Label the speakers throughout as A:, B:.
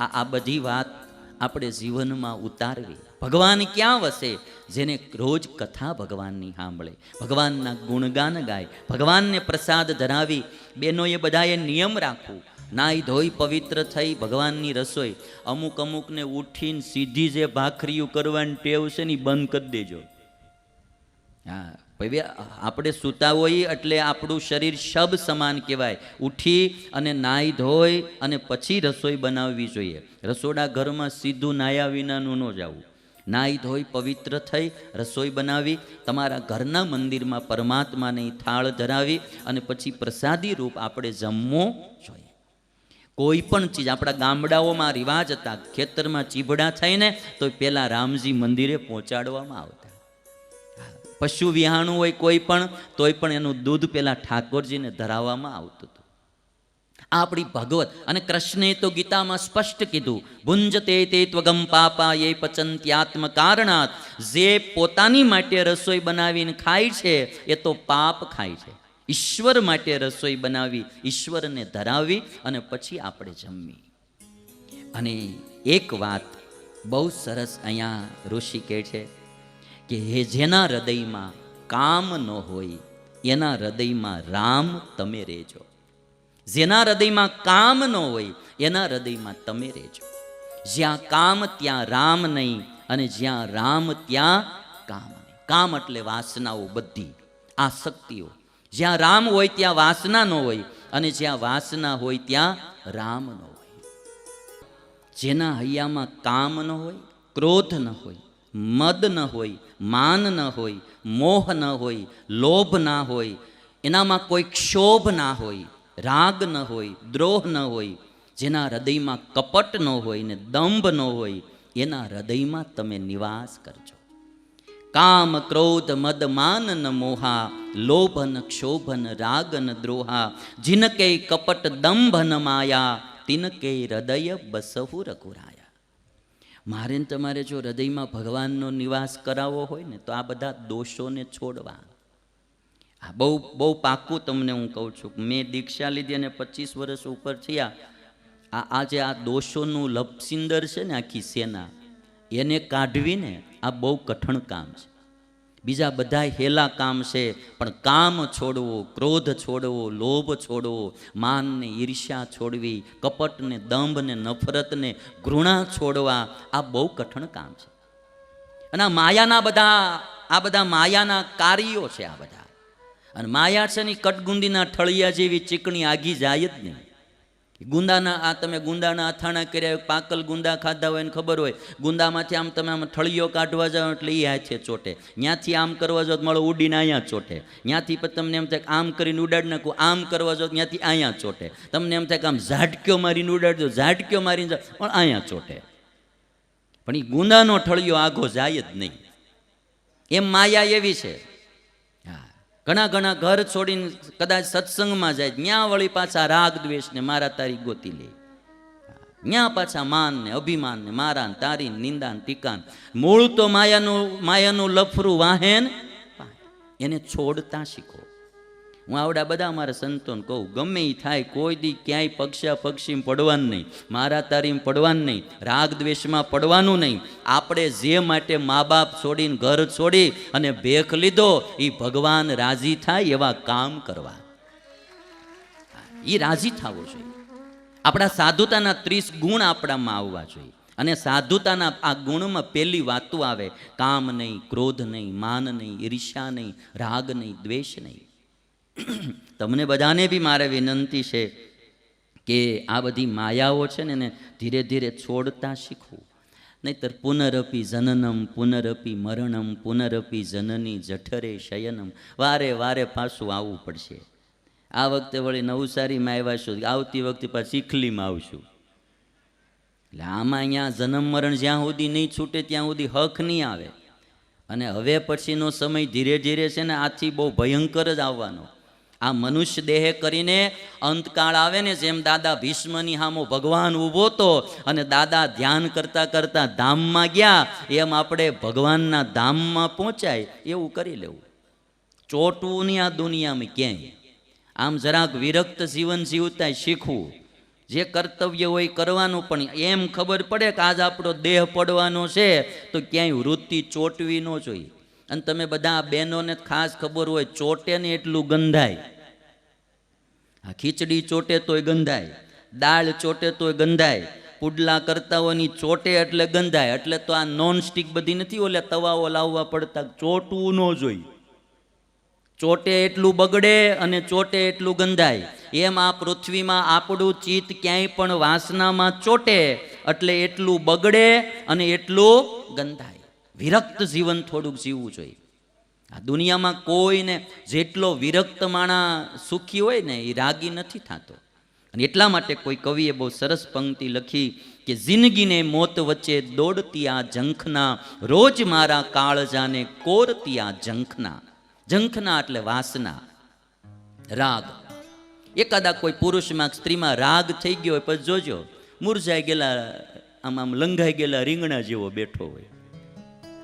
A: આ આ બધી વાત આપણે જીવનમાં ઉતારવી. ભગવાન ક્યાં વસે? જેને રોજ કથા ભગવાનની સાંભળે. ભગવાનના ગુણગાન ગાય. ભગવાનને પ્રસાદ ધરાવી બેનોએ બધાએ નિયમ રાખવું. નાઈ ધોઈ પવિત્ર થઈ ભગવાનની રસોઈ. અમુક અમુકને ઉઠીને સીધી જે ભાખરીયું કરવાની ટેવ છે ને બંધ કરી દેજો. હા. હવે આપણે સૂતા હોઈએ એટલે આપણું શરીર શબ સમાન કહેવાય. ઉઠી અને નાહી ધોઈ અને પછી રસોઈ બનાવવી જોઈએ. રસોડા ઘરમાં સીધું નાયા વિનાનું ન જવું. નાહી ધોઈ પવિત્ર થઈ રસોઈ બનાવી, તમારા ઘરના મંદિરમાં પરમાત્માની થાળ ધરાવી અને પછી પ્રસાદી રૂપ આપણે જમવું જોઈએ. કોઈ પણ ચીજ, આપણા ગામડાઓમાં રિવાજ હતા, ખેતરમાં ચીભડા થઈને તો પહેલાં રામજી મંદિરે પહોંચાડવામાં આવતા. પશુ વિહાણું હોય કોઈ પણ, તોય પણ એનું દૂધ પેલા ઠાકોરજીને ધરાવવામાં આવતું હતું. આપણી ભગવત અને કૃષ્ણે તો ગીતામાં સ્પષ્ટ કીધું ભુંજતે તે ત્વગમ પાપા એ પચંત્યાત્મ કારણાત, જે પોતાની માટે રસોઈ બનાવીને ખાય છે, એ તો પાપ ખાય છે. ઈશ્વર માટે રસોઈ બનાવી, ઈશ્વરને ધરાવી અને પછી આપણે જમવી અને એક વાત બહુ સરસ અહીંયા ઋષિ કહે છે કે હે જેના હૃદયમાં કામ ન હોય, એના હૃદયમાં રામ તમે રહેજો. જેના હૃદયમાં કામ ન હોય, એના હૃદયમાં તમે રહેજો. જ્યાં કામ, ત્યાં રામ નહીં અને જ્યાં રામ, ત્યાં કામ નહીં. કામ એટલે વાસનાઓ બધી, આસક્તિઓ. જ્યાં રામ હોય, ત્યાં વાસના ન હોય અને જ્યાં વાસના હોય, ત્યાં રામ ન હોય. જેના હૈયામાં કામ ન હોય, ક્રોધ ન હોય મદ ન હોય, માન ન હોય, મોહ ન હોય, લોભ ના હોય, એનામાં કોઈ ક્ષોભ ના હોય, રાગ ન હોય, દ્રોહ ન હોય, જેના હૃદયમાં કપટ ન હોય ને દંભ ન હોય, એના હૃદયમાં તમે નિવાસ કરજો. કામ, ક્રોધ, મદ, માન ન મોહા લોભન ક્ષોભન રાગન દ્રોહા, જિનકે કપટ દંભ ન માયા, તિનકે હૃદય બસહુ રઘુરાયા. મારે ને તમારે જો હૃદયમાં ભગવાનનો નિવાસ કરાવવો હોય ને, તો આ બધા દોષોને છોડવા. આ બહુ બહુ પાકું તમને હું કહું છું. મેં દીક્ષા લીધી અને પચીસ વર્ષ ઉપર થયા. આ આજે આ દોષોનું લપસિંદર છે ને આખી સેના, એને કાઢવીને આ બહુ કઠણ કામ છે. બીજા બધા હેલા કામ છે, પણ કામ છોડવો, ક્રોધ છોડવો, લોભ છોડવો, માનને ઈર્ષ્યા છોડવી, કપટને, દંભને, નફરતને, ઘૃણા છોડવા, આ બહુ કઠણ કામ છે. અને આ માયાના બધા, આ બધા માયાના કાર્યો છે આ બધા. અને માયા છે ને કટગુંદીના ઠળિયા જેવી ચીકણી આગી જાય જ નહીં. ગુંદાના આ તમે ગુંદાના અથાણા કર્યા પાકલ ગુંદા ખાધા હોય ને ખબર હોય, ગુંદામાંથી આમ તમે આમ ઠળીઓ કાઢવા જાઓ એટલે એ હાથે ચોટે. ત્યાંથી આમ કરવા જાઓ મળો ઉડીને અહીંયા ચોટે. ત્યાંથી પછી તમને એમ થાય કે આમ કરીને ઉડાડી નાખું, આમ કરવા જાઓ ત્યાંથી અહીંયા ચોટે. તમને એમ થાય કે આમ ઝાટક્યો મારીને ઉડાડજો ઝાટક્યો મારીને જાઓ, પણ અહીંયા ચોટે. પણ એ ગુંદાનો ઠળિયો આઘો જાય જ નહીં. એમ માયા એવી છે. ઘણા ઘણા ઘર છોડીને કદાચ સત્સંગમાં જાય ત્યાં વળી પાછા રાગ દ્વેષને મારા તારી ગોતી લે. ત્યાં પાછા માન ને અભિમાન ને મારા તારી નિંદા ટીકાન. મૂળ તો માયાનું માયાનું લફરું વાહેન. એને છોડતા શીખો. હું આવડા બધા મારા સંતોને કહું, ગમે એ થાય, કોઈ દી ક્યાંય પક્ષા પક્ષી પડવાનું નહીં, મારા તારીમ પડવાનું નહીં, રાગ દ્વેષમાં પડવાનું નહીં. આપણે જે માટે મા બાપ છોડીને ઘર છોડી અને ભેખ લીધો એ ભગવાન રાજી થાય એવા કામ કરવા. એ રાજી થવો જોઈએ. આપણા સાધુતાના ત્રીસ ગુણ આપણામાં આવવા જોઈએ. અને સાધુતાના આ ગુણમાં પહેલી વાતો આવે, કામ નહીં, ક્રોધ નહીં, માન નહીં, ઈર્ષ્યા નહીં, રાગ નહીં, દ્વેષ નહીં. તમને બધાને બી મારે વિનંતી છે કે આ બધી માયાઓ છે ને એને ધીરે ધીરે છોડતા શીખવું નહીતર પુનરપી જનનમ, પુનરપી મરણમ, પુનરપી જનની જઠરે શયનમ. વારે વારે પાછું આવવું પડશે. આ વખતે વળી નવસારીમાં આવ્યા છું, આવતી વખતે પાછી ચીખલીમાં આવશું એટલે આમાં અહીંયા જન્મ મરણ જ્યાં સુધી નહીં છૂટે ત્યાં સુધી હક નહીં આવે. અને હવે પછીનો સમય ધીરે ધીરે છે ને આથી બહુ ભયંકર જ આવવાનો. આ મનુષ્ય દેહ કરીને અંતકાળ આવે ને જેમ દાદા ભીષ્મની હામો ભગવાન ઊભો તો અને દાદા ધ્યાન કરતા કરતા ધામમાં ગયા, એમ આપણે ભગવાનના ધામમાં પહોંચાય, એવું કરી લેવું. ચોટવું નહીં આ દુનિયામાં ક્યાંય? આમ જરાક વિરક્ત જીવન જીવતા શીખવું. જે કર્તવ્ય હોય કરવાનું, પણ એમ ખબર પડે કે આજ આપણો દેહ પડવાનો છે, તો ક્યાંય વૃત્તિ ચોટવી ન જોઈએ. અને તમે બધા આ બહેનોને ખાસ ખબર હોય, ચોટે ને એટલું ગંધાય. આ ખીચડી ચોટે તોય ગંધાય, દાળ ચોટે તોય ગંધાય, પુડલા કરતા હોયની ચોટે એટલે ગંધાય. એટલે તો આ નોન સ્ટિક બધી નથી ઓલે તવાઓ લાવવા પડતા, ચોટવું ન જોઈએ ચોટે એટલું બગડે અને ચોટે એટલું ગંધાય. એમ આ પૃથ્વીમાં આપણું ચિત્ત ક્યાંય પણ વાસનામાં ચોટે, એટલે એટલું બગડે અને એટલું ગંધાય. વિરક્ત જીવન થોડુંક જીવવું જોઈએ. આ દુનિયામાં કોઈને જેટલો વિરક્ત માણા સુખી હોય ને એ રાગી નથી થતો. અને એટલા માટે કોઈ કવિએ બહુ સરસ પંક્તિ લખી કે, જિંદગીને મોત વચ્ચે દોડતી આ ઝંખના, રોજ મારા કાળજાને કોરતી આ ઝંખના. ઝંખના એટલે વાસના. રાગ. એકાદા કોઈ પુરુષમાં, સ્ત્રીમાં રાગ થઈ ગયો હોય, પછી જોજો, મુરઝાઈ ગયેલા, આમ આમ લંઘાઈ ગયેલા રીંગણા જેવો બેઠો હોય.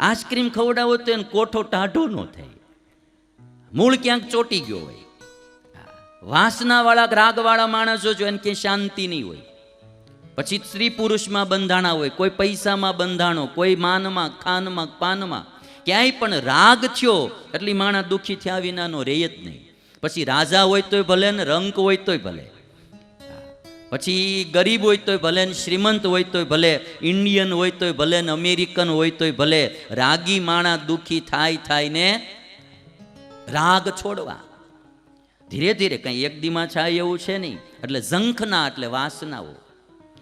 A: આઈસ્ક્રીમ ખવડાવો તો એને કોઠો ટાઢો ન થાય. મૂળ ક્યાંક ચોટી ગયો હોય. વાસનાવાળા રાગવાળા માણસો જો એને ક્યાંય શાંતિ નહીં હોય. પછી સ્ત્રી પુરુષમાં બંધાણા હોય, કોઈ પૈસામાં બંધાણો, કોઈ માનમાં, ખાનમાં, પાનમાં, ક્યાંય પણ રાગ થયો, એટલી માણસ દુઃખી થયા વિનાનો રહે જ નહીં. પછી રાજા હોય તોય ભલે ને રંક હોય તોય ભલે. પછી ગરીબ હોય તોય ભલે ને શ્રીમંત હોય તોય ભલે, ઇન્ડિયન હોય તોય ભલે ને અમેરિકન હોય તોય ભલે, રાગી માણા દુઃખી થાય થાય ને રાગ છોડવા. ધીરે ધીરે કંઈ એક દીમાં છાય એવું છે નહીં, એટલે ઝંખના એટલે વાસનાઓ.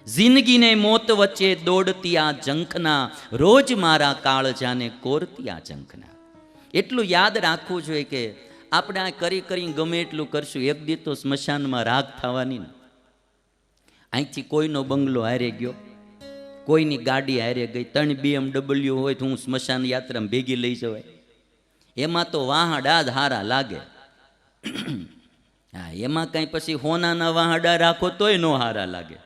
A: જિંદગીને મોત વચ્ચે દોડતી આ ઝંખના, રોજ મારા કાળજાને કોરતી આ ઝંખના. એટલું યાદ રાખવું જોઈએ કે આપણે આ કરી કરીને ગમે એટલું કરશું, એક દી તો સ્મશાનમાં રાગ થવાની ને. અહીંથી કોઈનો બંગલો હારે ગયો. કોઈની ગાડી હારે ગઈ. ત્રણ બીએમડબલ્યુ હોય તો હું સ્મશાન યાત્રામાં ભેગી લઈ જવાય. એમાં તો વાહડા જ હારા લાગે. હા, એમાં કાંઈ પછી હોનાના વાહડા રાખો તોય નો હારા લાગે.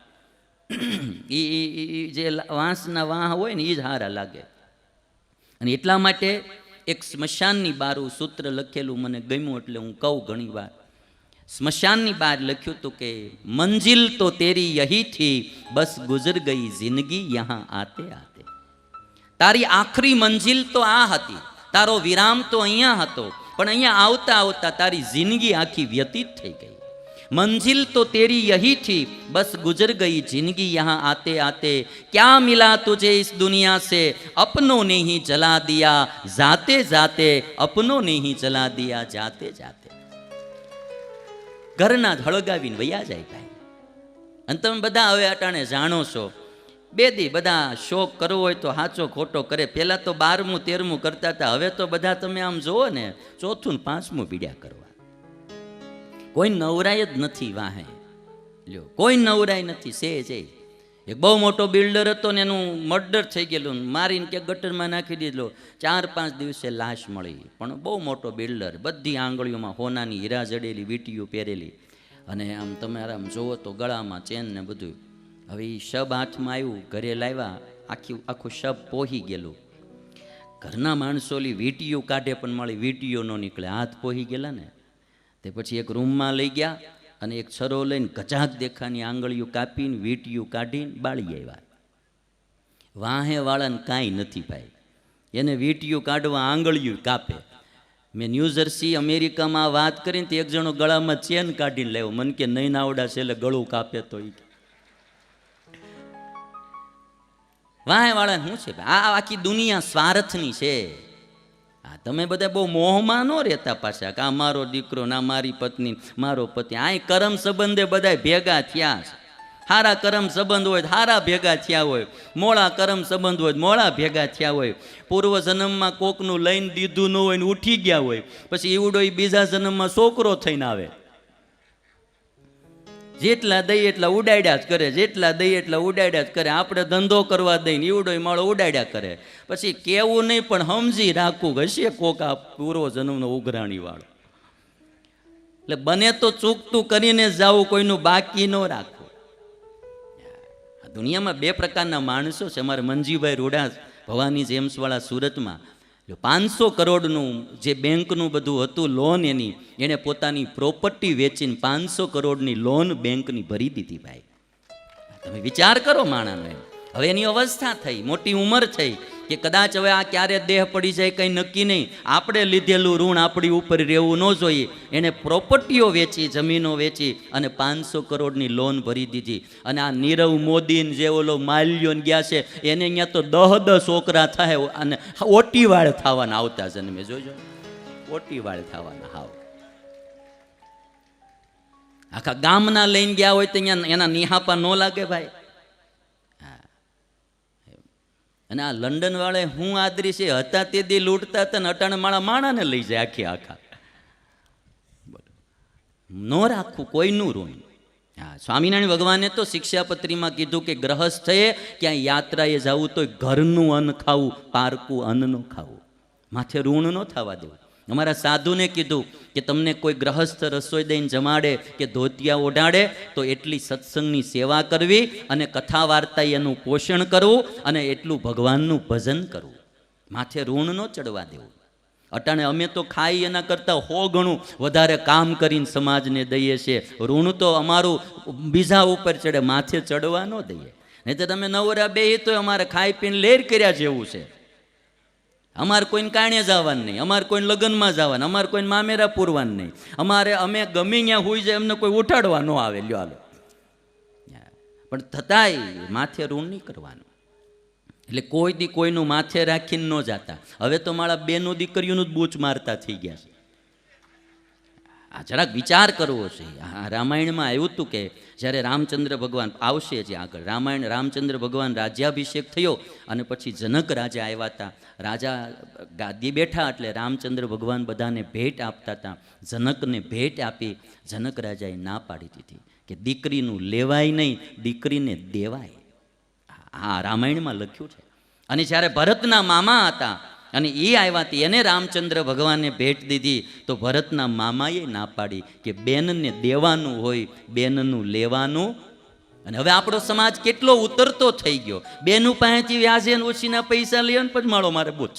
A: એ જે વાંસના વાહ હોય ને એ જ હારા લાગે. અને એટલા માટે એક સ્મશાનની બારું સૂત્ર લખેલું મને ગમ્યું એટલે હું કહું ઘણી વાર સ્મશાનની બહાર લખ્યું હતું કે, મંજિલ તો તેરી યહી બસ ગુજર ગઈ જિંદગી યહાં આતે આતે. તારી આખરી મંજિલ તો આ હતી, તારો વિરામ તો અહીંયા હતો, પણ અહીંયા આવતા આવતા તારી જિંદગી આખી વ્યતીત થઈ ગઈ. મંજિલ તો તેરી યહી બસ ગુજર ગઈ જિંદગી યહાં આતે આતે, ક્યાં મિલા તુજે ઇસ દુનિયા સે, અપનો નહીં જલા દિયા, જાતે જાતે અપનો નહીં જલા દિયા, જાતે જાતે. ઘરના જ હળગાવીને વયા જાય ભાઈ. અને તમે બધા હવે અટાણે જાણો છો, બે દી બધા શોખ કરવો હોય તો સાચો ખોટો કરે. પહેલાં તો બારમું, તેરમું કરતા હતા. હવે તો બધા તમે આમ જુઓ ને, ચોથું પાંચમું પીડ્યા કરવા. કોઈ નવરાય જ નથી વાહે. લ્યો, કોઈ નવરાય નથી, સે છે એક બહુ મોટો બિલ્ડર હતો ને એનું મર્ડર થઈ ગયેલું. મારીને કે ગટરમાં નાખી દીધેલો. ચાર પાંચ દિવસે લાશ મળી. પણ બહુ મોટો બિલ્ડર બધી આંગળીઓમાં હોનાની હીરા જડેલી, વીટીઓ પહેરેલી. અને આમ તમે આમ જોવો તો ગળામાં ચેન ને બધું. હવે એ શબ હાથમાં આવ્યું, ઘરે લાવ્યા. આખી, આખું શબ પોહી ગયેલું. ઘરના માણસોલી વીટીઓ કાઢે પણ મળી વીટીઓ ન નીકળે. હાથ પોહી ગયેલા ને. તે પછી એક રૂમમાં લઈ ગયા. અને એક છરો લઈને ગજાક દેખાની આંગળીઓ કાપીને વીંટીયું કાઢીને બાળી આવ્યા. વાહે વાળાને કાંઈ નથી ભાઈ. એને વીંટીયું કાઢવા આંગળીયું કાપે. મેં ન્યૂઝર્સી અમેરિકામાં વાત કરીને તો એક જણો ગળામાં ચેન કાઢીને લેવો મન કે નહીં નાવડા છે એટલે ગળું કાપે તો ઈ વાહે વાળા શું છે? આ આખી દુનિયા સ્વાર્થની છે. તમે બધા બહુ મોહમાં ન રહેતા પાછા કે આ મારો દીકરો ના મારી પત્ની મારો પતિ. આ કરમ સંબંધે બધા ભેગા થયા છે. હારા કરમ સંબંધ હોય હારા ભેગા થયા હોય. મોળા કરમ સંબંધ હોય મોળા ભેગા થયા હોય. પૂર્વ જન્મમાં કોકનું લઈને દીધું ન હોય ને ઉઠી ગયા હોય. પછી એવડો ઈ બીજા જન્મમાં છોકરો થઈને આવે. જેટલા દઈએ એટલા ઉડાડ્યા જ કરે, જેટલા દઈએ એટલા ઉડાડ્યા જ કરે. આપણે ધંધો કરવા દઈને ઈવડો માળો ઉડાડ્યા કરે. પછી કેવું નહીં, પણ સમજી રાખવું હશે કોક આ પૂર્વ જન્મનો ઉઘરાણી વાળો. એટલે બને તો ચૂકતું કરીને જાવું, કોઈનું બાકી ન રાખવું. દુનિયામાં બે પ્રકારના માણસો છે. અમારે મંજીભાઈ રોડા ભવાની જેમ્સવાળા સુરતમાં. જો પાંચસો કરોડનું જે બેંકનું બધું હતું લોન એની, એણે પોતાની પ્રોપર્ટી વેચીને પાંચસો કરોડની લોન બેંકની ભરી દીધી ભાઈ. તમે વિચાર કરો માણાનો એમ. હવે એની અવસ્થા થઈ, મોટી ઉંમર થઈ. કે કદાચ હવે આ ક્યારે દેહ પડી જાય કંઈ નક્કી નહીં. આપણે લીધેલું ઋણ આપણી ઉપર રહેવું ન જોઈએ. એણે પ્રોપર્ટીઓ વેચી, જમીનો વેચી અને પાંચસો કરોડની લોન ભરી દીધી. અને આ નીરવ મોદીન જે ઓલો માલ્યોન ગયા છે, એને અહીંયા તો દહ દહ છોકરા થાય અને ઓટીવાળ થવાના આવતા જન્મે. જોજો. ઓટીવાળ થવાના હાવ. આખા ગામના લઈને ગયા હોય તો અહીંયા એના નિહાપા ન લાગે ભાઈ હા. અને આ લંડન વાળા હું આદરી છે, હતા તે દી લૂંટતા હતા ને અટાણે માળા માણાને લઈ જાય આખી આખા. ન નો રાખવું કોઈનું ઋણ હા, સ્વામિનારાયણ ભગવાને તો શિક્ષાપત્રીમાં કીધું કે ગ્રહસ્થએ ક્યાંય યાત્રાએ જવું તો ઘરનું અન્ન ખાવું, પારકું અન્ન ન ખાવું. માથે ઋણ ન થવા દેવું. અમારા સાધુને કીધું કે તમને કોઈ ગ્રહસ્થ રસોઈ દઈને જમાડે કે ધોતિયા ઓઢાડે, તો એટલી સત્સંગની સેવા કરવી અને કથા વાર્તા એનું પોષણ કરવું અને એટલું ભગવાનનું ભજન કરવું. માથે ઋણ ન ચડવા દેવું. અટાણે અમે તો ખાઈ એના કરતાં હો ગણું વધારે કામ કરીને સમાજને દઈએ છીએ. ઋણ તો અમારું બીજા ઉપર ચડે, માથે ચડવા ન દઈએ. નહીં તો તમે નવરા બે તો અમારે ખાઈ પીને લેર કર્યા જેવું છે. અમારે કોઈને કાણે જવાનું નહીં, અમારે કોઈને લગ્નમાં જવાનું, અમારે કોઈને મામેરા પૂરવાનું નહીં. અમારે, અમે ગમે ત્યાં હોઈ જાય એમને કોઈ ઉઠાડવા ન આવે, લ્યો પણ થતાંય માથે ઋણ નહીં કરવાનું. એટલે કોઈ દી કોઈનું માથે રાખીને ન જાતા. હવે તો મારા બેનું દીકરીઓનું જ બૂચ મારતા થઈ ગયા છે. આ જરાક વિચાર કરવો છે. આ રામાયણમાં આવ્યું હતું કે જ્યારે રામચંદ્ર ભગવાન આવશે જે આગળ, રામાયણ, રામચંદ્ર ભગવાન રાજ્યાભિષેક થયો અને પછી જનક રાજા આવ્યા હતા. રાજા ગાદી બેઠા એટલે રામચંદ્ર ભગવાન બધાને ભેટ આપતા હતા. જનકને ભેટ આપી જનક રાજાએ ના પાડી દીધી કે દીકરીનું લેવાય નહીં, દીકરીને દેવાય. આ રામાયણમાં લખ્યું છે. અને જ્યારે ભરતના મામા હતા અને એ આવ્યા હતી એને રામચંદ્ર ભગવાને ભેટ દીધી. તો ભરતના મામાએ ના પાડી કે બેનને દેવાનું હોય, બેનનું લેવાનું. અને હવે આપણો સમાજ કેટલો ઉતરતો થઈ ગયો. બેનું પાસેથી વ્યાજે ઓછીના પૈસા લે ને પછી માળો મારે બોચ.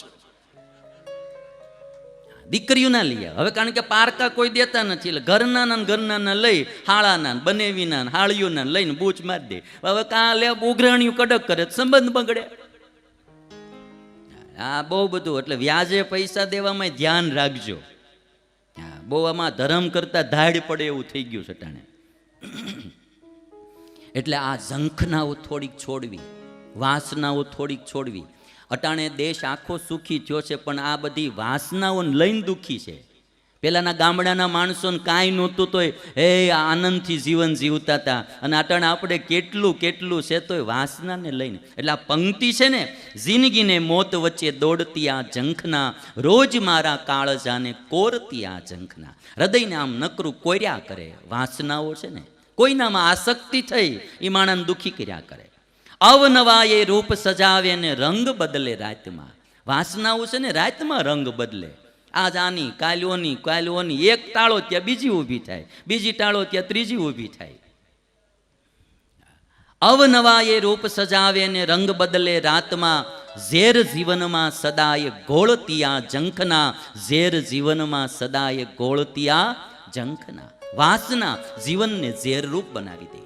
A: દીકરીઓ ના લઈએ. હવે કારણ કે પારકા કોઈ દેતા નથી. એટલે ઘરના ના ઘરના લઈ, હાળાના બનેવીના હાળીઓના લઈને બૂચ મારી દે. હવે કાં લે ઉઘરાણીઓ કડક કરે, સંબંધ બગડે. આ બહુ બધું, એટલે વ્યાજે પૈસા દેવામાં ધ્યાન રાખજો. હા બહુ આમાં ધર્મ કરતા ધાડ પડે એવું થઈ ગયું છે ટાણે. એટલે આ ઝંખનાઓ થોડીક છોડવી, વાસનાઓ થોડીક છોડવી. અટાણે દેશ આખો સુખી થયો છે, પણ આ બધી વાસનાઓને લઈને દુઃખી છે. પેલાના ગામડાના માણસોને કાંઈ નહોતું તોય હે આનંદથી જીવન જીવતા હતા. અને અટાણે આપણે કેટલું કેટલું છે તોય વાસનાને લઈને. એટલે આ પંક્તિ છે ને, જિંદગીને મોત વચ્ચે દોડતી આ ઝંખના, રોજ મારા કાળજાને કોરતી આ ઝંખના. હૃદયને આમ નકરું કોર્યા કરે. વાસનાઓ છે ને, કોઈનામાં આસક્તિ થઈ એ માણસને દુઃખી કર્યા કરે. અવનવા એ રૂપ સજાવે ને રંગ બદલે રાતમાં. વાસનાઓ છે ને, રાતમાં રંગ બદલે. આજ આની કાલ્યોની કાલ્યોની એક ટાળો ત્યાં બીજી ઊભી થાય, બીજી ટાળો ત્યાં ત્રીજી ઊભી થાય. અવનવા એ રૂપ સજાવે ને રંગ બદલે રાતમાં ઝેર જીવનમાં સદાય ગોળતિયા જંખના ઝેર જીવનમાં સદાય ગોળતિયા જંખના વાસના જીવનને ઝેર રૂપ બનાવી દે.